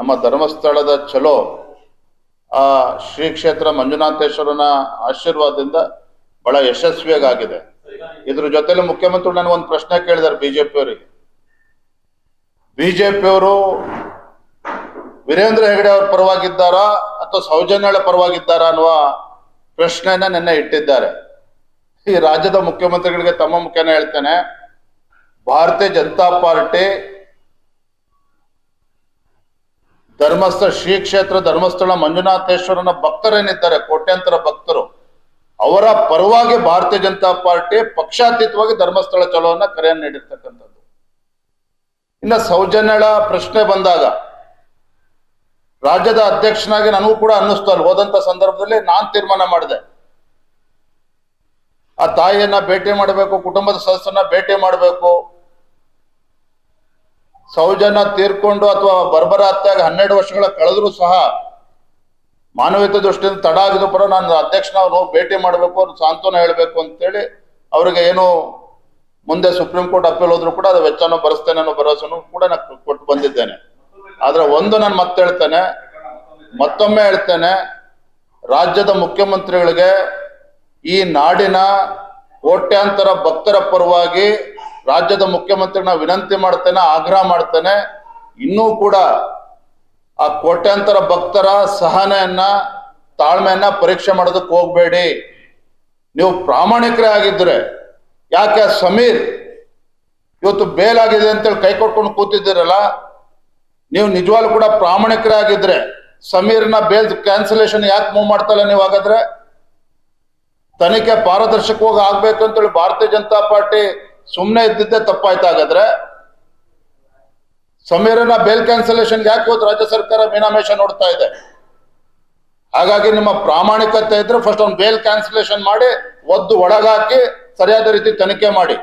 ನಮ್ಮ ಧರ್ಮಸ್ಥಳದ ಚಲೋ ಆ ಶ್ರೀ ಕ್ಷೇತ್ರ ಮಂಜುನಾಥೇಶ್ವರನ ಆಶೀರ್ವಾದದಿಂದ ಬಹಳ ಯಶಸ್ವಿಯಾಗಿದೆ ಇದ್ರ ಜೊತೆಲಿ ಮುಖ್ಯಮಂತ್ರಿ ನನಗೆ ಒಂದು ಪ್ರಶ್ನೆ ಕೇಳಿದಾರೆ ಬಿಜೆಪಿ ಬಿಜೆಪಿಯವರು ವೀರೇಂದ್ರ ಹೆಗಡೆ ಅವ್ರ ಪರವಾಗಿದ್ದಾರಾ ಅಥವಾ ಸೌಜನ್ಯಳ ಪರವಾಗಿದ್ದಾರಾ ಅನ್ನುವ ಪ್ರಶ್ನೆಯನ್ನ ನಿನ್ನೆ ಇಟ್ಟಿದ್ದಾರೆ. ಈ ರಾಜ್ಯದ ಮುಖ್ಯಮಂತ್ರಿಗಳಿಗೆ ತಮ್ಮ ಮುಖ್ಯನ ಹೇಳ್ತೇನೆ. ಭಾರತೀಯ ಜನತಾ ಪಾರ್ಟಿ ಧರ್ಮಸ್ಥಳ ಶ್ರೀ ಕ್ಷೇತ್ರ ಧರ್ಮಸ್ಥಳ ಮಂಜುನಾಥೇಶ್ವರನ ಭಕ್ತರೇನಿದ್ದಾರೆ, ಕೋಟ್ಯಾಂತರ ಭಕ್ತರು, ಅವರ ಪರವಾಗಿ ಭಾರತೀಯ ಜನತಾ ಪಾರ್ಟಿ ಪಕ್ಷಾತೀತವಾಗಿ ಧರ್ಮಸ್ಥಳ ಚಲೋವನ್ನ ಕರೆಯನ್ನು ನೀಡಿರ್ತಕ್ಕಂಥದ್ದು. ಇನ್ನ ಸೌಜನ್ಯಳ ಪ್ರಶ್ನೆ ಬಂದಾಗ, ರಾಜ್ಯದ ಅಧ್ಯಕ್ಷನಾಗಿ ನನಗೂ ಕೂಡ ಅನ್ನಿಸ್ತು ಅಲ್ಲಿ ಹೋದಂತ ಸಂದರ್ಭದಲ್ಲಿ ನಾನ್ ತೀರ್ಮಾನ ಮಾಡಿದೆ. ಆ ತಾಯಿಯನ್ನ ಭೇಟಿ ಮಾಡಬೇಕು, ಕುಟುಂಬದ ಸದಸ್ಯರನ್ನ ಭೇಟಿ ಮಾಡಬೇಕು ಸೌಜನ್ಯ ತೀರ್ಕೊಂಡು ಅಥವಾ ಬರ್ಬರ ಹತ್ಯಾಗ ಹನ್ನೆರಡು ವರ್ಷಗಳ ಕಳೆದ್ರು ಸಹ ಮಾನವೀಯತೆ ದೃಷ್ಟಿಯಿಂದ ತಡ ಆಗಿದ ಪರ ನಾನು ಅಧ್ಯಕ್ಷನ ಭೇಟಿ ಮಾಡಬೇಕು ಅವ್ರು ಸಾಂತ್ವನ ಹೇಳಬೇಕು ಅಂತೇಳಿ ಅವರಿಗೆ ಏನು ಮುಂದೆ ಸುಪ್ರೀಂ ಕೋರ್ಟ್ ಅಪೀಲ್ ಹೋದ್ರು ಕೂಡ ಅದು ವೆಚ್ಚನ ಭರಿಸ್ತೇನೆ ಅನ್ನೋ ಭರವಸೆನೂ ಕೂಡ ನಾನು ಕೊಟ್ಟು ಬಂದಿದ್ದೇನೆ. ಆದ್ರೆ ಒಂದು ನಾನು ಮತ್ತೆ ಹೇಳ್ತೇನೆ, ಮತ್ತೊಮ್ಮೆ ಹೇಳ್ತೇನೆ, ರಾಜ್ಯದ ಮುಖ್ಯಮಂತ್ರಿಗಳಿಗೆ ಈ ನಾಡಿನ ಕೋಟ್ಯಾಂತರ ಭಕ್ತರ ಪರವಾಗಿ ರಾಜ್ಯದ ಮುಖ್ಯಮಂತ್ರಿನ ವಿನಂತಿ ಮಾಡ್ತೇನೆ, ಆಗ್ರಹ ಮಾಡ್ತೇನೆ. ಇನ್ನೂ ಕೂಡ ಆ ಕೋಟ್ಯಾಂತರ ಭಕ್ತರ ಸಹನೆಯನ್ನ, ತಾಳ್ಮೆಯನ್ನ ಪರೀಕ್ಷೆ ಮಾಡೋದಕ್ಕೆ ಹೋಗ್ಬೇಡಿ. ನೀವು ಪ್ರಾಮಾಣಿಕರೇ ಆಗಿದ್ರೆ, ಯಾಕೆ ಸಮೀರ್ ಇವತ್ತು ಬೇಲಾಗಿದೆ ಅಂತೇಳಿ ಕೈ ಕೊಟ್ಕೊಂಡು ಕೂತಿದ್ದೀರಲ್ಲ, ನೀವು ನಿಜವಾಗ್ಲೂ ಕೂಡ ಪ್ರಾಮಾಣಿಕರೇ ಆಗಿದ್ರೆ, ಸಮೀರ್ನ ಬೇಲ್ ಕ್ಯಾನ್ಸಲೇಷನ್ ಯಾಕೆ ಮೂವ್ ಮಾಡ್ತಲ್ಲ ನೀವು ಹಾಗಾದ್ರೆ? ತನಿಖೆ ಪಾರದರ್ಶಕವಾಗಿ ಆಗ್ಬೇಕು ಅಂತೇಳಿ ಭಾರತೀಯ ಜನತಾ ಪಾರ್ಟಿ ಸುಮ್ಮನೆ ಇದ್ದಿದ್ದೆ ತಪ್ಪಾಯ್ತು ಹಾಗಾದ್ರೆ? ಸಮೀರನ ಬೇಲ್ ಕ್ಯಾನ್ಸಲೇಷನ್ ಯಾಕೆ ಹೋದ್ ರಾಜ್ಯ ಸರ್ಕಾರ ಮೀನಾಮೇಷ ನೋಡ್ತಾ ಇದೆ? ಹಾಗಾಗಿ ನಿಮ್ಮ ಪ್ರಾಮಾಣಿಕತೆ ಇದ್ರೆ ಫಸ್ಟ್ ಒಂದು ಬೇಲ್ ಕ್ಯಾನ್ಸಲೇಷನ್ ಮಾಡಿ, ಒದ್ದು ಒಳಗಾಕಿ ಸರಿಯಾದ ರೀತಿ ತನಿಖೆ ಮಾಡಿ.